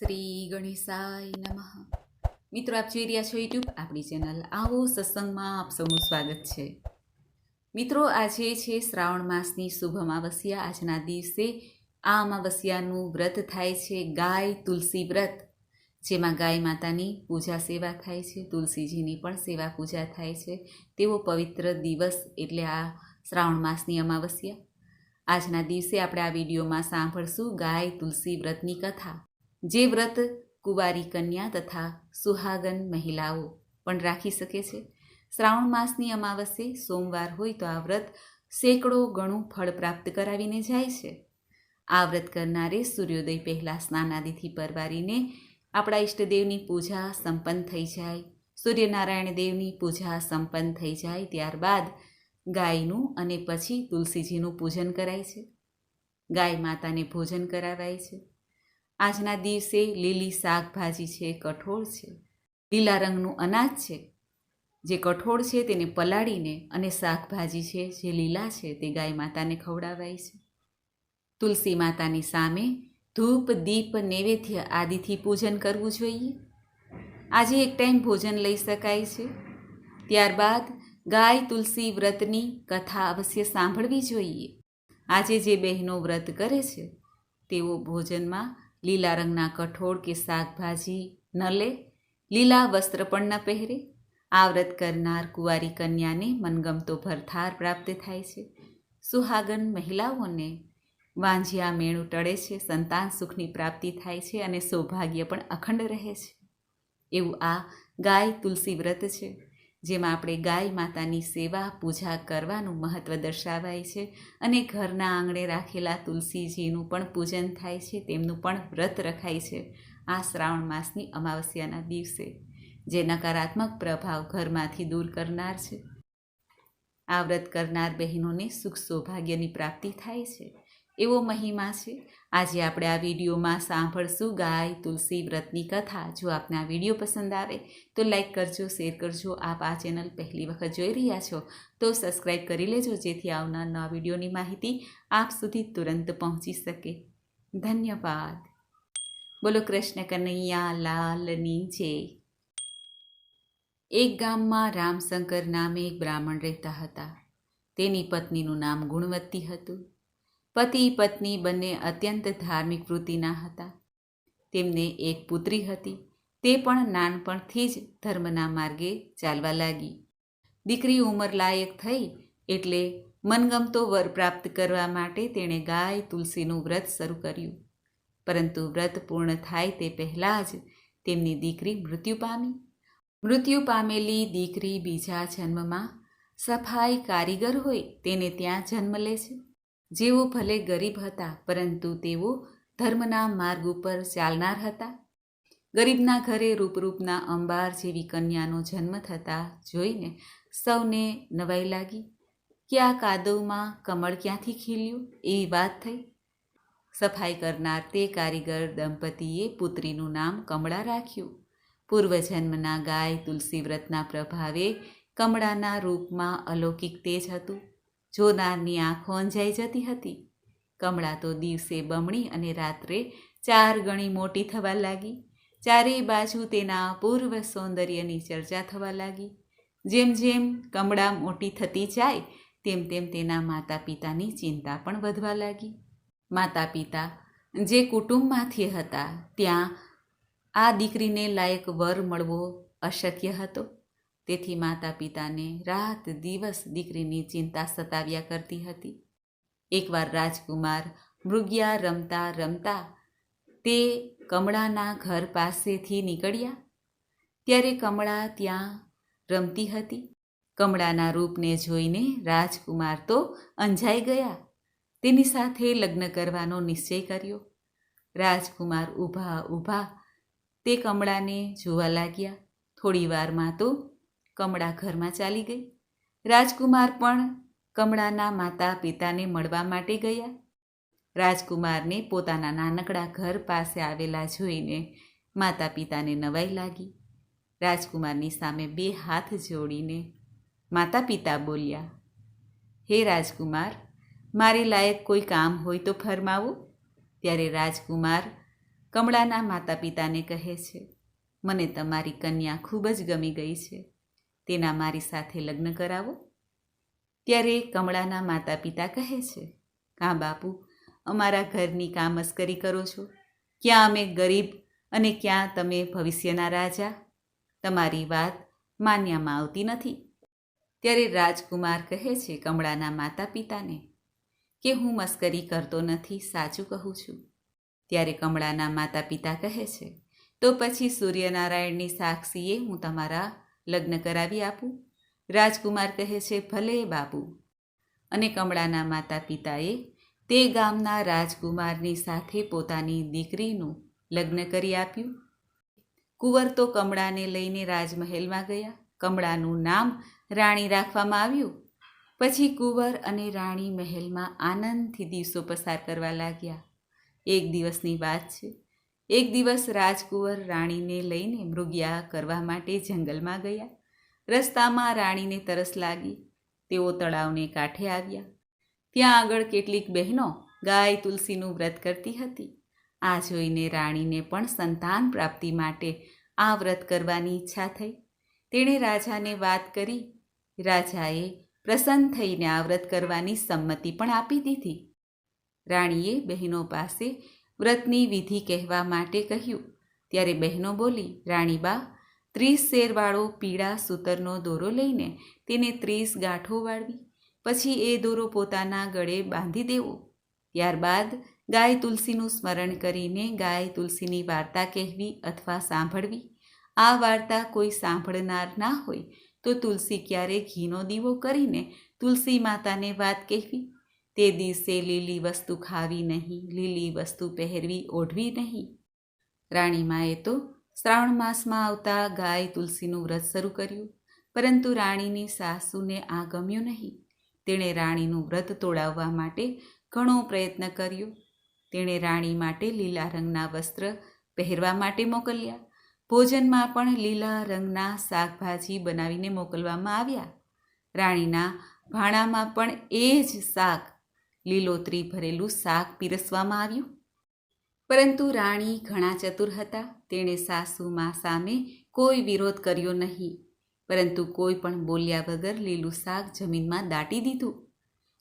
શ્રી ગણેશાય નમઃ. મિત્રો, આપ જોઈ રહ્યા છો યુટ્યુબ, આપણી ચેનલ આવો સત્સંગમાં આપ સૌનું સ્વાગત છે. મિત્રો, આજે છે શ્રાવણ માસની શુભ અમાવસ્યા. આજના દિવસે આ અમાવસ્યાનું વ્રત થાય છે, ગાય તુલસી વ્રત. જેમાં ગાય માતાની પૂજા સેવા થાય છે, તુલસીજીની પણ સેવા પૂજા થાય છે. તેવો પવિત્ર દિવસ એટલે આ શ્રાવણ માસની અમાવસ્યા. આજના દિવસે આપણે આ વિડીયોમાં સાંભળશું ગાય તુલસી વ્રતની કથા. જે વ્રત કુંવારી કન્યા તથા સુહાગન મહિલાઓ પણ રાખી શકે છે. શ્રાવણ માસની અમાવસ્યે સોમવાર હોય તો આ વ્રત સેંકડો ગણું ફળ પ્રાપ્ત કરાવીને જાય છે. આ વ્રત કરનારે સૂર્યોદય પહેલાં સ્નાનાદિથી પરવારીને આપણા ઈષ્ટદેવની પૂજા સંપન્ન થઈ જાય. સૂર્યનારાયણ દેવની પૂજા સંપન્ન થઈ જાય ત્યારબાદ ગાયનું અને પછી તુલસીજીનું પૂજન કરાય છે. ગાય માતાને ભોજન કરાવાય છે. આજના દિવસે લીલી શાકભાજી છે, કઠોળ છે. લીલા રંગનું અનાજ છે, જે કઠોળ છે તેને પલાળીને અને શાકભાજી છે જે લીલા છે તે ગાય માતાને ખવડાવાય છે. તુલસી માતાની સામે ધૂપ, દીપ, નૈવેદ્ય આદિથી પૂજન કરવું જોઈએ. આજે એક ટાઈમ ભોજન લઈ શકાય છે. ત્યારબાદ ગાય, તુલસી, વ્રતની કથા અવશ્ય સાંભળવી જોઈએ. આજે જે બહેનો વ્રત કરે છે, તેઓ ભોજનમાં લીલા રંગના કઠોળ કે શાકભાજી ન લે. લીલા વસ્ત્ર પણ ન પહેરે. આ વ્રત કરનાર કુંવારી કન્યાને મનગમતો ભરથાર પ્રાપ્ત થાય છે. સુહાગન મહિલાઓને વાંઝિયા મેણું ટળે છે, સંતાન સુખની પ્રાપ્તિ થાય છે અને સૌભાગ્ય પણ અખંડ રહે છે. એવું આ ગાય તુલસી વ્રત છે. જેમાં આપણે ગાય માતાની સેવા, પૂજા કરવાનું મહત્ત્વ દર્શાવાય છે અને ઘરના આંગણે રાખેલા તુલસીજીનું પણ પૂજન થાય છે, તેમનું પણ વ્રત રખાય છે આ શ્રાવણ માસની અમાવસ્યાના દિવસે, જે નકારાત્મક પ્રભાવ ઘરમાંથી દૂર કરનાર છે. આ વ્રત કરનાર બહેનોને સુખ સૌભાગ્યની પ્રાપ્તિ થાય છે. એવો મહિમા છે. આજે આપણે આ વિડીયોમાં સાંભળશું ગાય, તુલસી વ્રતની કથા. જો આપને આ વીડિયો પસંદ આવે તો લાઈક કરજો, શેર કરજો. આપ આ ચેનલ પહેલી વખત જોઈ રહ્યા છો તો સબસ્ક્રાઈબ કરી લેજો, જેથી આવનાર નવા વિડીયોની માહિતી આપ સુધી તુરંત પહોંચી શકે. ધન્યવાદ. બોલો કૃષ્ણ કનૈયા, લાલની જય. એક ગામમાં રામશંકર નામે એક બ્રાહ્મણ રહેતા હતા. તેની પત્નીનું નામ ગુણવત્તી હતું. પતિ પત્ની બંને અત્યંત ધાર્મિક વૃત્તિના હતા. તેમને એક પુત્રી હતી. તે પણ નાનપણથી જ ધર્મના માર્ગે ચાલવા લાગી. દીકરી ઉંમર લાયક થઈ એટલે મનગમતો વર પ્રાપ્ત કરવા માટે તેણે ગાય તુલસીનું વ્રત શરૂ કર્યું. પરંતુ વ્રત પૂર્ણ થાય તે પહેલાં જ તેમની દીકરી મૃત્યુ પામી. મૃત્યુ પામેલી દીકરી બીજા જન્મમાં સફાઈ કારીગર હોય તેને ત્યાં જન્મ લે છે. જેઓ ભલે ગરીબ હતા, પરંતુ તેઓ ધર્મના માર્ગ ઉપર ચાલનાર હતા. ગરીબના ઘરે રૂપરૂપના અંબાર જેવી કન્યાનો જન્મ થતાં જોઈને સૌને નવાઈ લાગી. કે આ કાદવમાં કમળ ક્યાંથી ખીલ્યું? એવી વાત થઈ. સફાઈ કરનાર તે કારીગર દંપતીએ પુત્રીનું નામ કમળા રાખ્યું. પૂર્વજન્મના ગાય તુલસી વ્રતના પ્રભાવે કમળાના રૂપમાં અલૌકિક તેજ હતું. જોનારની આંખો અંજાઈ જતી હતી, કમળા તો દિવસે બમણી અને રાત્રે ચાર ગણી મોટી થવા લાગી. ચારેય બાજુ તેના પૂર્વ સૌંદર્યની ચર્ચા થવા લાગી. જેમ જેમ કમળા મોટી થતી જાય, તેમ તેમ તેના માતા પિતાની ચિંતા પણ વધવા લાગી. માતા પિતા જે કુટુંબમાંથી હતા, ત્યાં આ દીકરીને લાયક વર મળવો અશક્ય હતો. તેથી માતા પિતાને રાત દિવસ દીકરીની ચિંતા સતાવ્યા કરતી હતી. એકવાર રાજકુમાર મૃગ્યા રમતા રમતા તે કમળાના ઘર પાસેથી નીકળ્યા. ત્યારે કમળા ત્યાં રમતી હતી. કમળાના રૂપને જોઈને રાજકુમાર તો અંજાઈ ગયા. તેની સાથે લગ્ન કરવાનો નિશ્ચય કર્યો. રાજકુમાર ઊભા ઊભા તે કમળાને જોવા લાગ્યા. થોડી વારમાં તો કમળા ઘરમાં ચાલી ગઈ. રાજકુમાર પણ કમળાના માતા પિતાને મળવા માટે ગયા. રાજકુમારને પોતાના નાનકડા ઘર પાસે આવેલા જોઈને માતા પિતાને નવાઈ લાગી. રાજકુમારની સામે બે હાથ જોડીને માતા પિતા બોલ્યા, હે રાજકુમાર, મારે લાયક કોઈ કામ હોય તો ફરમાવો. ત્યારે રાજકુમાર કમળાના માતા પિતાને કહે છે, મને તમારી કન્યા ખૂબ જ ગમી ગઈ છે. તેના મારી સાથે લગ્ન કરાવો. ત્યારે કમળાના માતા પિતા કહે છે કાં બાપુ, અમારા ઘરની કામ મસ્કરી કરો છો. ક્યાં અમે ગરીબ અને ક્યાં તમે ભવિષ્યના રાજા? તમારી વાત માન્યામાં આવતી નથી. ત્યારે રાજકુમાર કહે છે કમળાના માતા પિતાને કે હું મસ્કરી કરતો નથી, સાચું કહું છું. ત્યારે કમળાના માતા પિતા કહે છે, તો પછી સૂર્યનારાયણની સાક્ષીએ હું તમારા લગ્ન કરાવી આપું. રાજકુમાર કહે છે, ભલે બાપુ. અને કમળાના માતા પિતાએ તે ગામના રાજકુમારની સાથે પોતાની દીકરીનું લગ્ન કરી આપ્યું. કુંવર તો કમળાને લઈને રાજમહેલમાં ગયા. કમળાનું નામ રાણી રાખવામાં આવ્યું. પછી કુંવર અને રાણી મહેલમાં આનંદથી દિવસો પસાર કરવા લાગ્યા. એક દિવસની વાત છે. એક દિવસ રાજકુંવર રાણીને લઈને મૃગ્યા કરવા માટે જંગલમાં ગયા. રસ્તામાં રાણીને તરસ લાગી. તેઓ તળાવને કાંઠે આવ્યા. ત્યાં આગળ કેટલીક બહેનો ગાય તુલસીનું વ્રત કરતી હતી. આ જોઈને રાણીને પણ સંતાન પ્રાપ્તિ માટે આ વ્રત કરવાની ઈચ્છા થઈ. તેણે રાજાને વાત કરી. રાજાએ પ્રસન્ન થઈને આ વ્રત કરવાની સંમતિ પણ આપી દીધી. રાણીએ બહેનો પાસે વ્રતની વિધિ કહેવા માટે કહ્યું. ત્યારે બહેનો બોલી, રાણીબા, ત્રીસ શેરવાળો પીળા સૂતરનો દોરો લઈને તેને ત્રીસ ગાંઠો વાળવી. પછી એ દોરો પોતાના ગળે બાંધી દેવો. ત્યારબાદ ગાય તુલસીનું સ્મરણ કરીને ગાય તુલસીની વાર્તા કહેવી અથવા સાંભળવી. આ વાર્તા કોઈ સાંભળનાર ના હોય તો તુલસી ક્યારે ઘીનો દીવો કરીને તુલસી માતાને વાત કહેવી. તે દિવસે લીલી વસ્તુ ખાવી નહીં, લીલી વસ્તુ પહેરવી ઓઢવી નહીં. રાણીમાએ તો શ્રાવણ માસમાં આવતા ગાય તુલસીનું વ્રત શરૂ કર્યું, પરંતુ રાણીની સાસુને આ ગમ્યું નહીં. તેણે રાણીનું વ્રત તોડાવવા માટે ઘણો પ્રયત્ન કર્યો. તેણે રાણી માટે લીલા રંગના વસ્ત્ર પહેરવા માટે મોકલ્યા. ભોજનમાં પણ લીલા રંગના શાકભાજી બનાવીને મોકલવામાં આવ્યા. રાણીના ભાણામાં પણ એ જ શાક લીલોતરી ભરેલું શાક પીરસવામાં આવ્યું. પરંતુ રાણી ઘણા ચતુર હતા. તેણે સાસુમાં સામે કોઈ વિરોધ કર્યો નહીં. પરંતુ કોઈ પણ બોલ્યા વગર લીલું શાક જમીનમાં દાટી દીધું.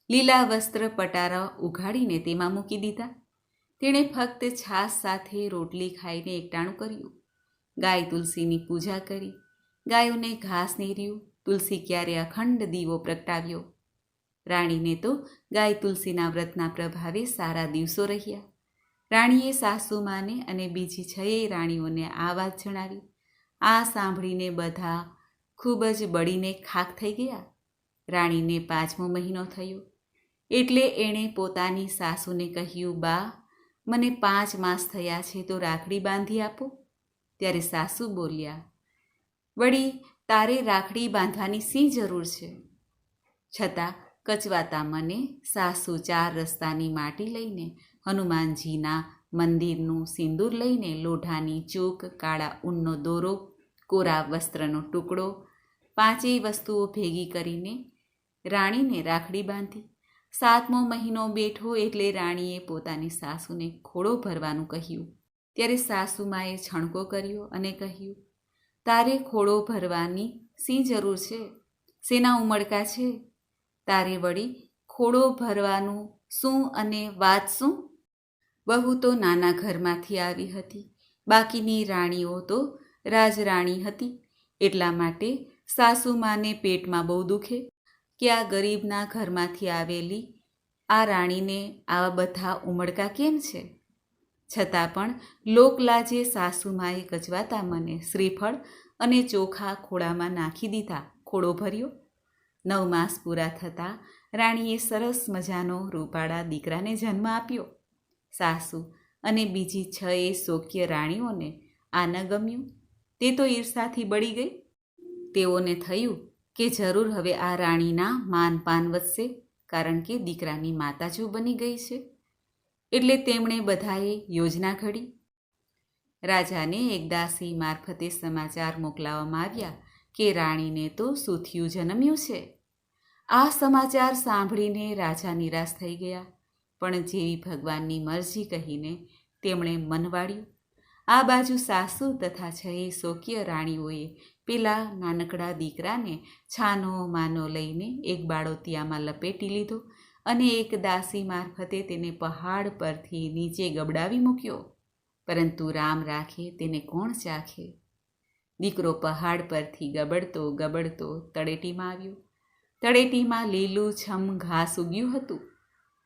લીલા વસ્ત્ર પટારા ઉઘાડીને તેમાં મૂકી દીધા. તેણે ફક્ત છાશ સાથે રોટલી ખાઈને એકટાણું કર્યું. ગાય તુલસીની પૂજા કરી. ગાયોને ઘાસ નીર્યું તુલસી ક્યારે અખંડ દીવો પ્રગટાવ્યો. રાણીને તો ગાય તુલસીના વ્રતના પ્રભાવે સારા દિવસો રહ્યા. રાણીએ સાસુમાને અને બીજી છએ રાણીઓને આ વાત જણાવી. આ સાંભળીને બધા ખૂબ જ બળીને ખાક થઈ ગયા. રાણીને પાંચમો મહિનો થયો. એટલે એણે પોતાની સાસુને કહ્યું, બા, મને પાંચ માસ થયા છે, તો રાખડી બાંધી આપો. ત્યારે સાસુ બોલ્યા, વળી તારે રાખડી બાંધવાની શી જરૂર છે? છતાં કચવાતા મને સાસુ ચાર રસ્તાની માટી લઈને, હનુમાનજીના મંદિરનું સિંદૂર લઈને લોઢાની ચૂક, કાળા ઊનનો દોરો, કોરા વસ્ત્રનો ટુકડો, પાંચેય વસ્તુઓ ભેગી કરીને રાણીને રાખડી બાંધી. સાતમો મહિનો બેઠો એટલે રાણીએ પોતાની સાસુને ખોળો ભરવાનું કહ્યું. ત્યારે સાસુમાએ છણકો કર્યો અને કહ્યું, તારે ખોળો ભરવાની શી જરૂર છે? શેના ઉમળકા છે? તારે વળી ખોડો ભરવાનું શું અને વાત શું? બહુ તો નાના ઘરમાંથી આવી હતી. બાકીની રાણીઓ તો રાજરાણી હતી. એટલા માટે સાસુમાને પેટમાં બહુ દુખે. કે આ ગરીબના ઘરમાંથી આવેલી આ રાણીને આવા બધા ઉમળકા કેમ છે? છતાં પણ લોકલાજે સાસુમાએ કચવાતા મને શ્રીફળ અને ચોખા ખોળામાં નાખી દીધા. ખોળો ભર્યો. નવ માસ પૂરા થતાં રાણીએ સરસ મજાનો રૂપાળા દીકરાને જન્મ આપ્યો. સાસુ અને બીજી છ એ શોક્ય રાણીઓને આ ન ગમ્યું. તે તો ઈર્ષાથી બળી ગઈ. તેઓને થયું કે જરૂર હવે આ રાણીના માનપાન વધશે, કારણ કે દીકરાની માતા જો બની ગઈ છે. એટલે તેમણે બધાએ યોજના ઘડી. રાજાને એક દાસી મારફતે સમાચાર મોકલાવવામાં આવ્યા કે રાણીને તો સુથિયું જન્મ્યું છે. આ સમાચાર સાંભળીને રાજા નિરાશ થઈ ગયા. પણ જેવી ભગવાનની મરજી કહીને તેમણે મનવાડ્યું આ બાજુ સાસુ તથા છએ શોકીય રાણીઓએ પેલા નાનકડા દીકરાને છાનો માનો લઈને એક બાળોતિયામાં લપેટી લીધો અને એક દાસી મારફતે તેને પહાડ પરથી નીચે ગબડાવી મૂક્યો. પરંતુ રામ રાખે તેને કોણ ચાખે? દીકરો પહાડ પરથી ગબડતો ગબડતો તળેટીમાં આવ્યો. તળેટીમાં લીલું છમ ઘાસ ઉગ્યું હતું.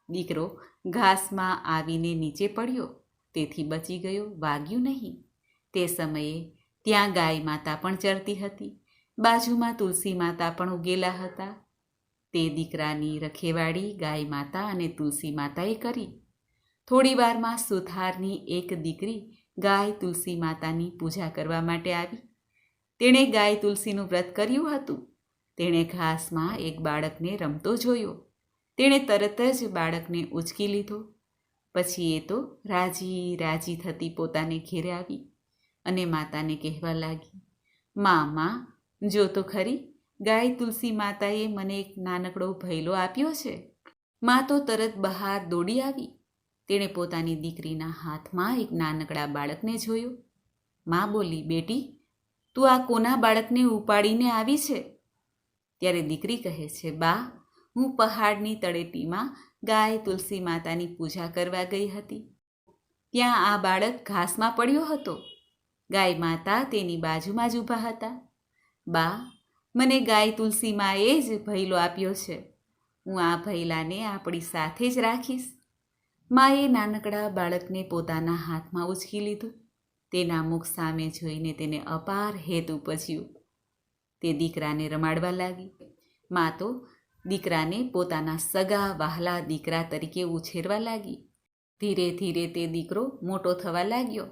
દીકરો ઘાસમાં આવીને નીચે પડ્યો. તેથી બચી ગયો, વાગ્યું નહીં. તે સમયે ત્યાં ગાય માતા પણ ચરતી હતી. બાજુમાં તુલસી માતા પણ ઉગેલા હતા. તે દીકરાની રખેવાળી ગાય માતા અને તુલસી માતાએ કરી. થોડી વારમાં સુથારની એક દીકરી ગાય તુલસી માતાની પૂજા કરવા માટે આવી. તેણે ગાય તુલસીનું વ્રત કર્યું હતું. તેણે ઘાસમાં એક બાળકને રમતો જોયો. તેણે તરત જ બાળકને ઉચકી લીધો. પછી એ તો રાજી રાજી થતી પોતાને ઘેરે આવી અને માતાને કહેવા લાગી, મા, માં, જો તો ખરી, ગાય તુલસી માતાએ મને એક નાનકડો ભૈલો આપ્યો છે. મા તો તરત બહાર દોડી આવી. તેણે પોતાની દીકરીના હાથમાં એક નાનકડા બાળકને જોયો. મા બોલી, બેટી, તું આ કોના બાળકને ઉપાડીને આવી છે? ત્યારે દીકરી કહે છે, બા, હું પહાડની તળેટીમાં ગાય તુલસી માતાની પૂજા કરવા ગઈ હતી. ત્યાં આ બાળક ઘાસમાં પડ્યો હતો. ગાય માતા તેની બાજુમાં જ ઊભા હતા. બા, મને ગાય તુલસી માએ જ ભૈલો આપ્યો છે. હું આ ભૈલાને આપણી સાથે જ રાખીશ. માએ નાનકડા બાળકને પોતાના હાથમાં ઉચકી લીધું. તેના મુખ સામે જોઈને તેને અપાર હેત ઉપજ્યું તે દીકરાને રમાડવા લાગી. મા તો દીકરાને પોતાના સગા, વહાલા દીકરા તરીકે ઉછેરવા લાગી. ધીરે ધીરે તે દીકરો મોટો થવા લાગ્યો.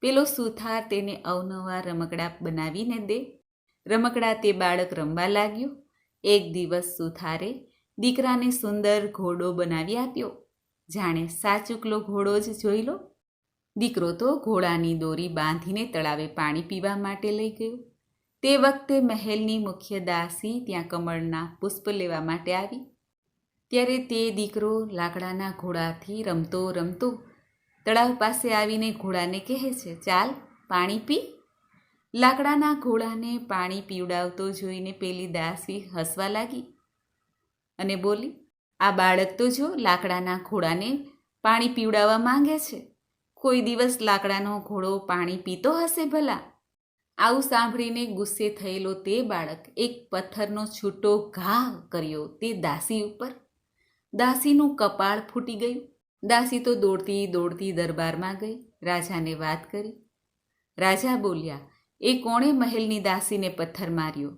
પેલો સુથાર તેને અવનવા રમકડા બનાવીને દે. રમકડા તે બાળક રમવા લાગ્યો. એક દિવસ સુથારે દીકરાને સુંદર ઘોડો બનાવી આપ્યો. જાણે સાચુકલો ઘોડો જ જોઈ લો. દીકરો તો ઘોડાની દોરી બાંધીને તળાવે પાણી પીવા માટે લઈ ગયો. તે વખતે મહેલની મુખ્ય દાસી ત્યાં કમળના પુષ્પ લેવા માટે આવી. ત્યારે તે દીકરો લાકડાના ઘોડાથી રમતો રમતો તળાવ પાસે આવીને ઘોડાને કહે છે, ચાલ, પાણી પી. લાકડાના ઘોડાને પાણી પીવડાવતો જોઈને પેલી દાસી હસવા લાગી અને બોલી, આ બાળક તો જો લાકડાના ઘોડાને પાણી પીવડાવવા માંગે છે. કોઈ દિવસ લાકડાનો ઘોડો પાણી પીતો હશે ભલા. આવું સાંભળીને ગુસ્સે થયેલો તે બાળક એક પથ્થરનો છૂટો ઘા કર્યો તે દાસી ઉપર. દાસીનું કપાળ ફૂટી ગયું. દાસી તો દોડતી દોડતી દરબારમાં ગઈ. રાજાને વાત કરી. રાજા બોલ્યા, એ કોણે મહેલની દાસીને પથ્થર માર્યો?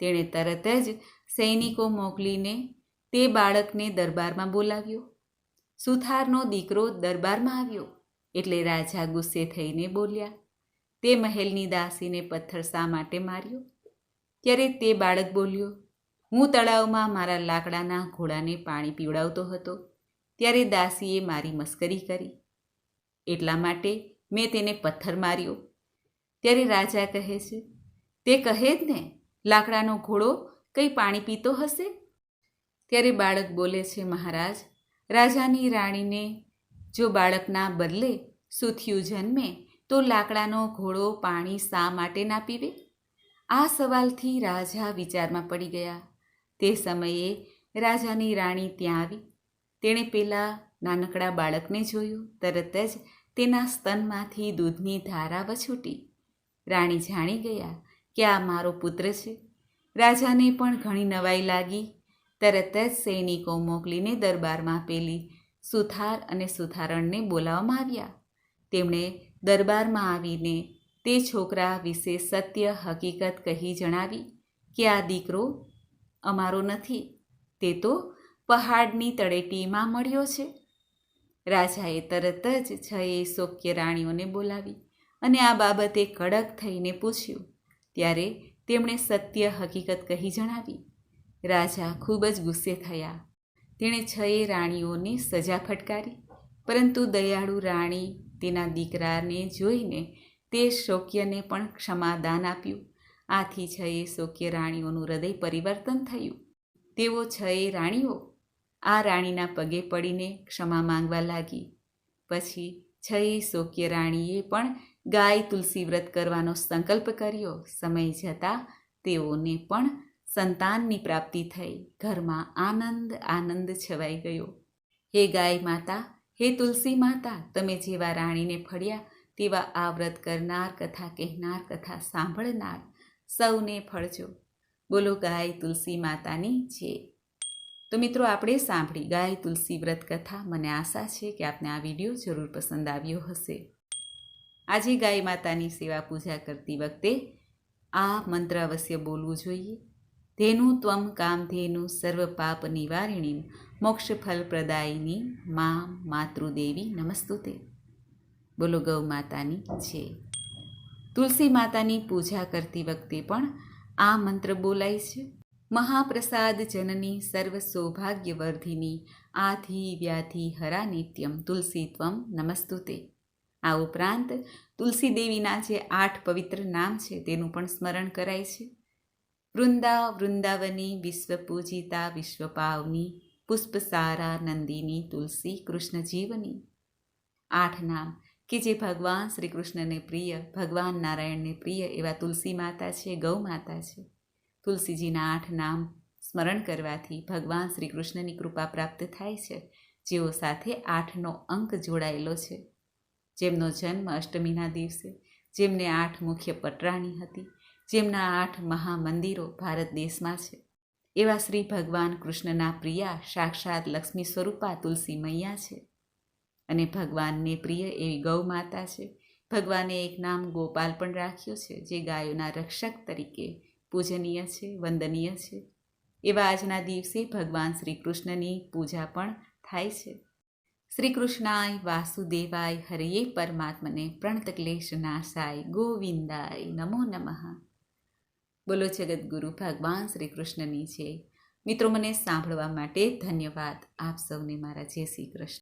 તેણે તરત જ સૈનિકો મોકલીને તે બાળકને દરબારમાં બોલાવ્યો. સુથારનો દીકરો દરબારમાં આવ્યો. એટલે રાજા ગુસ્સે થઈને બોલ્યા તે મહેલની દાસીને પથ્થર શા માટે માર્યો? ત્યારે તે બાળક બોલ્યો, હું તળાવમાં મારા લાકડાના ઘોડાને પાણી પીવડાવતો હતો. ત્યારે દાસીએ મારી મસ્કરી કરી. એટલા માટે મેં તેને પથ્થર માર્યો. ત્યારે રાજા કહે છે, તે કહે જ ને, લાકડાનો ઘોડો કંઈ પાણી પીતો હશે? ત્યારે બાળક બોલે છે, મહારાજ, રાજાની રાણીને જો બાળકના બદલે સુથિયું જન્મે તો લાકડાનો ઘોડો પાણી શા માટે ના પીવે? આ સવાલથી રાજા વિચારમાં પડી ગયા. તે સમયે રાજાની રાણી ત્યાં આવી. તેણે પેલા નાનકડા બાળકને જોયું. તરત જ તેના સ્તનમાંથી દૂધની ધારા વછૂટી. રાણી જાણી ગયા કે આ મારો પુત્ર છે. રાજાને પણ ઘણી નવાઈ લાગી. તરત જ સૈનિકો મોકલીને દરબારમાં પેલી સુથાર અને સુથારણને બોલાવવામાં આવ્યા. તેમણે દરબારમાં આવીને તે છોકરા વિશે સત્ય હકીકત કહી જણાવી કે આ દીકરો અમારો નથી, તે તો પહાડની તળેટીમાં મળ્યો છે. રાજાએ તરત જ છએ શોક્ય રાણીઓને બોલાવી અને આ બાબતે કડક થઈને પૂછ્યું. ત્યારે તેમણે સત્ય હકીકત કહી જણાવી. રાજા ખૂબ જ ગુસ્સે થયા. તેણે છએ રાણીઓને સજા ફટકારી, પરંતુ દયાળુ રાણી તેના દીકરાને જોઈને તે શોક્યને પણ ક્ષમાદાન આપ્યું. આથી છએ શોક્ય રાણીઓનું હૃદય પરિવર્તન થયું. તેઓ છએ રાણીઓ આ રાણીના પગે પડીને ક્ષમા માંગવા લાગી. પછી છએ શોક્ય રાણીએ પણ ગાય તુલસી વ્રત કરવાનો સંકલ્પ કર્યો. સમય જતાં તેઓને પણ સંતાનની પ્રાપ્તિ થઈ. ઘરમાં આનંદ આનંદ છવાઈ ગયો. હે ગાય માતા હે તુલસી માતા, તમે જેવા રાણીને ફળ્યા, તેવા આ વ્રત કરનાર, કથા કહેનાર, કથા સાંભળનાર સૌને ફળજો. બોલો, ગાય તુલસી માતાની જે. તો મિત્રો, આપણે સાંભળી ગાય તુલસી વ્રત કથા. મને આશા છે કે આપને આ વીડિયો જરૂર પસંદ આવ્યો હશે. આજે ગાય માતાની સેવા પૂજા કરતી વખતે આ મંત્ર અવશ્ય બોલવું જોઈએ. ધેનુ ત્વમ કામધેનુ સર્વ પાપ નિવારિણી મોક્ષ ફલ પ્રદાયિની મા માતૃદેવી નમસ્તુતે. બોલો ગૌ માતાની છે તુલસી માતાની પૂજા કરતી વખતે પણ આ મંત્ર બોલાય છે. મહાપ્રસાદ જનની સર્વ સૌભાગ્યવર્ધિની આધિ વ્યાધિ હરા નિત્યમ તુલસી ત્વમ નમસ્તુતે. આ ઉપરાંત તુલસી દેવીના જે આઠ પવિત્ર નામ છે તેનું પણ સ્મરણ કરાય છે. વૃંદા વૃંદાવની વિશ્વ પૂજિતા વિશ્વ પાવની પુષ્પસારા, નંદિની, તુલસી કૃષ્ણ જીવની આઠ નામ કે જે ભગવાન શ્રી કૃષ્ણને પ્રિય, ભગવાન નારાયણને પ્રિય એવા તુલસી માતા છે, ગૌ માતા છે. તુલસીજીના આઠ નામ સ્મરણ કરવાથી ભગવાન શ્રી કૃષ્ણની કૃપા પ્રાપ્ત થાય છે. જેઓ સાથે આઠનો અંક જોડાયેલો છે. જેમનો જન્મ અષ્ટમીના દિવસે, જેમને આઠ મુખ્ય પટરાણી હતી, જેમના આઠ મહામંદિરો ભારત દેશમાં છે. એવા શ્રી ભગવાન કૃષ્ણના પ્રિયા સાક્ષાત લક્ષ્મી સ્વરૂપા તુલસી મૈયા છે. અને ભગવાનને પ્રિય એવી ગૌ માતા છે. ભગવાને એક નામ ગોપાલ પણ રાખ્યું છે, જે ગાયોના રક્ષક તરીકે પૂજનીય છે, વંદનીય છે. એવા આજના દિવસે ભગવાન શ્રી કૃષ્ણની પૂજા પણ થાય છે. શ્રી કૃષ્ણાય વાસુદેવાય હરિયે પરમાત્મને પ્રણતક્લેશ નાશાય ગોવિંદાય નમો નમઃ. બોલો જગદગુરુ, ભગવાન શ્રી કૃષ્ણની છે મિત્રો, મને સાંભળવા માટે ધન્યવાદ. આપ સૌને મારા જય શ્રી કૃષ્ણ.